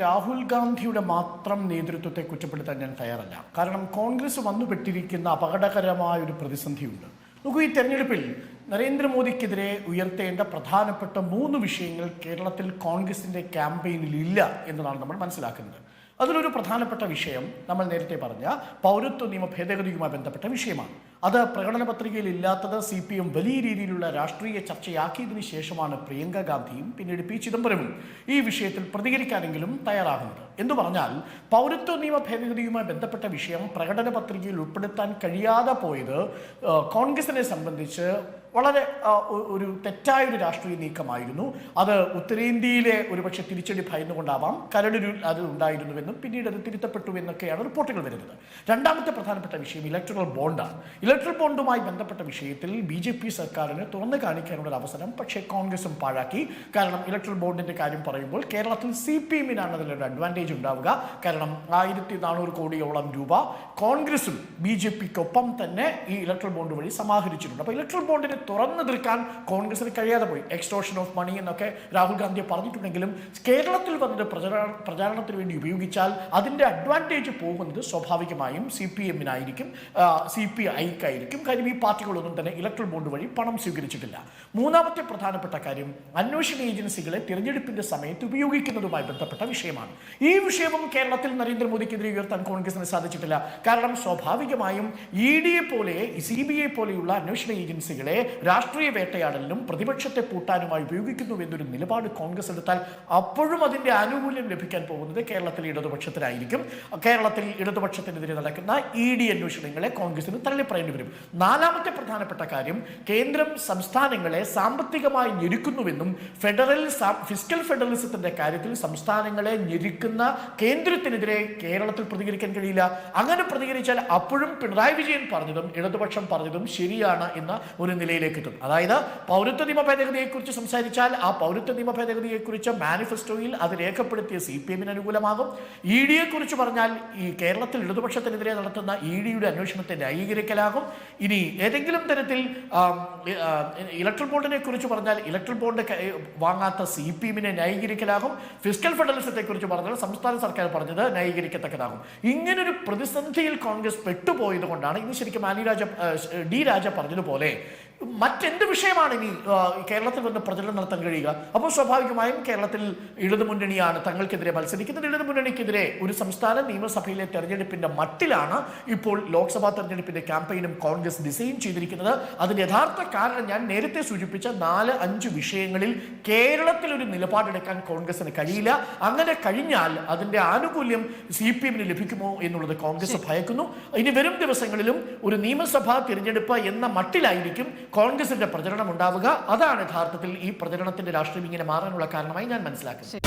രാഹുൽ ഗാന്ധിയുടെ മാത്രം നേതൃത്വത്തെ കുറ്റപ്പെടുത്താൻ ഞാൻ തയ്യാറല്ല. കാരണം കോൺഗ്രസ് വന്നുപെട്ടിരിക്കുന്ന അപകടകരമായ ഒരു പ്രതിസന്ധിയുണ്ട്. നോക്കൂ ഈ തെരഞ്ഞെടുപ്പിൽ നരേന്ദ്രമോദിക്കെതിരെ ഉയർത്തേണ്ട പ്രധാനപ്പെട്ട മൂന്ന് വിഷയങ്ങൾ കേരളത്തിൽ കോൺഗ്രസിന്റെ ക്യാമ്പയിനിൽ ഇല്ല എന്നതാണ് നമ്മൾ മനസ്സിലാക്കുന്നത്. അതിലൊരു പ്രധാനപ്പെട്ട വിഷയം നമ്മൾ നേരത്തെ പറഞ്ഞ പൗരത്വ നിയമ ഭേദഗതിയുമായി ബന്ധപ്പെട്ട വിഷയമാണ്. അത് പ്രകടന പത്രികയിൽ ഇല്ലാത്തത് സി പി എം വലിയ രീതിയിലുള്ള രാഷ്ട്രീയ ചർച്ചയാക്കിയതിനു ശേഷമാണ് പ്രിയങ്ക ഗാന്ധിയും പിന്നീട് പി ചിദംബരവും ഈ വിഷയത്തിൽ പ്രതികരിക്കാനെങ്കിലും തയ്യാറാകുന്നത്. എന്ന് പറഞ്ഞാൽ പൗരത്വ നിയമ ഭേദഗതിയുമായി ബന്ധപ്പെട്ട വിഷയം പ്രകടന പത്രികയിൽ ഉൾപ്പെടുത്താൻ കഴിയാതെ പോയത് കോൺഗ്രസിനെ സംബന്ധിച്ച് വളരെ ഒരു തെറ്റായൊരു രാഷ്ട്രീയ നീക്കമായിരുന്നു. അത് ഉത്തരേന്ത്യയിലെ ഒരുപക്ഷെ തിരിച്ചടി ഭയന്നുകൊണ്ടാവാം കരടൊരു അത് ഉണ്ടായിരുന്നുവെന്നും പിന്നീട് അത് തിരുത്തപ്പെട്ടു എന്നൊക്കെയാണ് റിപ്പോർട്ടുകൾ വരുന്നത്. രണ്ടാമത്തെ പ്രധാനപ്പെട്ട വിഷയം ഇലക്ട്രൽ ബോണ്ടാണ്. ഇലക്ട്രൽ ബോണ്ടുമായി ബന്ധപ്പെട്ട വിഷയത്തിൽ ബി ജെ പി സർക്കാരിന് തുറന്നു കാണിക്കാനുള്ള ഒരു അവസരം പക്ഷേ കോൺഗ്രസും പാഴാക്കി. കാരണം ഇലക്ട്രൽ ബോണ്ടിന്റെ കാര്യം പറയുമ്പോൾ കേരളത്തിൽ സി പി എമ്മിനാണ് അതിലൊരു അഡ്വാന്റേജ് ഉണ്ടാവുക. കാരണം ആയിരത്തി നാനൂറ് കോടിയോളം രൂപ കോൺഗ്രസും ബി ജെ പിക്കൊപ്പം തന്നെ ഈ ഇലക്ട്രൽ ബോണ്ട് വഴി സമാഹരിച്ചിട്ടുണ്ട്. അപ്പോൾ ഇലക്ട്രൽ ബോണ്ടിനെ തുറന്നു തീർക്കാൻ കോൺഗ്രസിന് കഴിയാതെ പോയി. എക്സ്റ്റോഷൻ ഓഫ് മണി എന്നൊക്കെ രാഹുൽ ഗാന്ധി പറഞ്ഞിട്ടുണ്ടെങ്കിലും കേരളത്തിൽ വന്നിട്ട് പ്രചാരണ പ്രചാരണത്തിന് വേണ്ടി ഉപയോഗിച്ചാൽ അതിന്റെ അഡ്വാന്റേജ് പോകുന്നത് സ്വാഭാവികമായും സി പി എമ്മിനായിരിക്കും സി പി ഐക്കായിരിക്കും കാര്യം ഈ പാർട്ടികളൊന്നും തന്നെ ഇലക്ട്രൽ ബോണ്ട് വഴി പണം സ്വീകരിച്ചിട്ടില്ല. മൂന്നാമത്തെ പ്രധാനപ്പെട്ട കാര്യം അന്വേഷണ ഏജൻസികളെ തിരഞ്ഞെടുപ്പിന്റെ സമയത്ത് ഉപയോഗിക്കുന്നതുമായി ബന്ധപ്പെട്ട വിഷയമാണ്. ഈ വിഷയവും കേരളത്തിൽ നരേന്ദ്രമോദിക്കെതിരെ ഉയർത്താൻ കോൺഗ്രസിന് സാധിച്ചിട്ടില്ല. കാരണം സ്വാഭാവികമായും ഇ ഡിയെ പോലെ സി ബി ഐ പോലെയുള്ള അന്വേഷണ ഏജൻസികളെ രാഷ്ട്രീയ വേട്ടയാടലിനും പ്രതിപക്ഷത്തെ പൂട്ടാനുമായി ഉപയോഗിക്കുന്നു എന്നൊരു നിലപാട് കോൺഗ്രസ് എടുത്താൽ അപ്പോഴും അതിന്റെ ആനുകൂല്യം ലഭിക്കാൻ പോകുന്നത് കേരളത്തിലെ ഇടതുപക്ഷത്തിനായിരിക്കും കേരളത്തിൽ ഇടതുപക്ഷത്തിനെതിരെ നടക്കുന്ന ഇ ഡി അന്വേഷണങ്ങളെ കോൺഗ്രസിന് തള്ളിപ്പറയേണ്ടി വരും. നാലാമത്തെ പ്രധാനപ്പെട്ട കാര്യം കേന്ദ്രം സംസ്ഥാനങ്ങളെ സാമ്പത്തികമായി ഞെരുക്കുന്നുവെന്നും ഫെഡറൽ ഫിസ്കൽ ഫെഡറലിസത്തിന്റെ കാര്യത്തിൽ സംസ്ഥാനങ്ങളെ ഞെരുക്കുന്ന കേന്ദ്രത്തിനെതിരെ കേരളത്തിൽ പ്രതികരിക്കാൻ കഴിയില്ല. അങ്ങനെ പ്രതികരിച്ചാൽ അപ്പോഴും പിണറായി വിജയൻ പറഞ്ഞതും ഇടതുപക്ഷം പറഞ്ഞതും ശരിയാണ് എന്ന ഒരു നിലയിലേക്ക് എത്തും അതായത് പൗരത്വ നിയമ ഭേദഗതിയെക്കുറിച്ച് സംസാരിച്ചാൽ ആ പൗരത്വ നിയമ ഭേദഗതിയെക്കുറിച്ച് മാനിഫെസ്റ്റോയിൽ അത് രേഖപ്പെടുത്തിയ സി പി എമ്മിന് അനുകൂലമാകും. ഇ ഡിയെ കുറിച്ച് പറഞ്ഞാൽ ഈ കേരളത്തിൽ ഇടതുപക്ഷത്തിനെതിരെ നടത്തുന്ന ഇ ഡിയുടെ അന്വേഷണത്തെ ന്യായീകരിക്കലാകും ഇനി ഏതെങ്കിലും തരത്തിൽ ഇലക്ട്രൽ ബോണ്ടിനെ കുറിച്ച് പറഞ്ഞാൽ ഇലക്ട്രൽ ബോണ്ട് വാങ്ങാത്ത സി പി എമ്മിനെ ന്യായീകരിക്കലാകും. ഫിസ്ക്കൽ ഫെഡറലിസത്തെ കുറിച്ച് പറഞ്ഞാൽ സംസ്ഥാന സർക്കാർ പറഞ്ഞത് ന്യായീകരിക്കത്തക്കതാകും. ഇങ്ങനൊരു പ്രതിസന്ധിയിൽ കോൺഗ്രസ് പെട്ടുപോയത് കൊണ്ടാണ് ഇന്ന് ശരിക്കും ആനി രാജ ഡി രാജ പറഞ്ഞതുപോലെ മറ്റെന്ത് വിഷയമാണ് ഇനി കേരളത്തിൽ വന്ന് പ്രചരണം നടത്താൻ കഴിയുക? അപ്പോൾ സ്വാഭാവികമായും കേരളത്തിൽ ഇടതുമുന്നണിയാണ് തങ്ങൾക്കെതിരെ മത്സരിക്കുന്നത്. ഇടതുമുന്നണിക്കെതിരെ ഒരു സംസ്ഥാന നിയമസഭയിലെ തെരഞ്ഞെടുപ്പിന്റെ മട്ടിലാണ് ഇപ്പോൾ ലോക്സഭാ തെരഞ്ഞെടുപ്പിന്റെ ക്യാമ്പയിനും കോൺഗ്രസ് ഡിസൈൻ ചെയ്തിരിക്കുന്നത്. അതിന്റെ യഥാർത്ഥ കാരണം ഞാൻ നേരത്തെ സൂചിപ്പിച്ച നാല് അഞ്ച് വിഷയങ്ങളിൽ കേരളത്തിൽ ഒരു നിലപാടെടുക്കാൻ കോൺഗ്രസിന് കഴിയില്ല. അങ്ങനെ കഴിഞ്ഞാൽ അതിന്റെ ആനുകൂല്യം സി പി എമ്മിന് ലഭിക്കുമോ എന്നുള്ളത് കോൺഗ്രസ് ഭയക്കുന്നു. ഇനി വരും ദിവസങ്ങളിലും ഒരു നിയമസഭാ തിരഞ്ഞെടുപ്പ് എന്ന മട്ടിലായിരിക്കും കോൺഗ്രസിന്റെ പ്രചരണം ഉണ്ടാവുക അതാണ് യഥാർത്ഥത്തിൽ ഈ പ്രചരണത്തിന്റെ രാഷ്ട്രീയം ഇങ്ങനെ മാറാനുള്ള കാരണമായി ഞാൻ മനസ്സിലാക്കുന്നത്.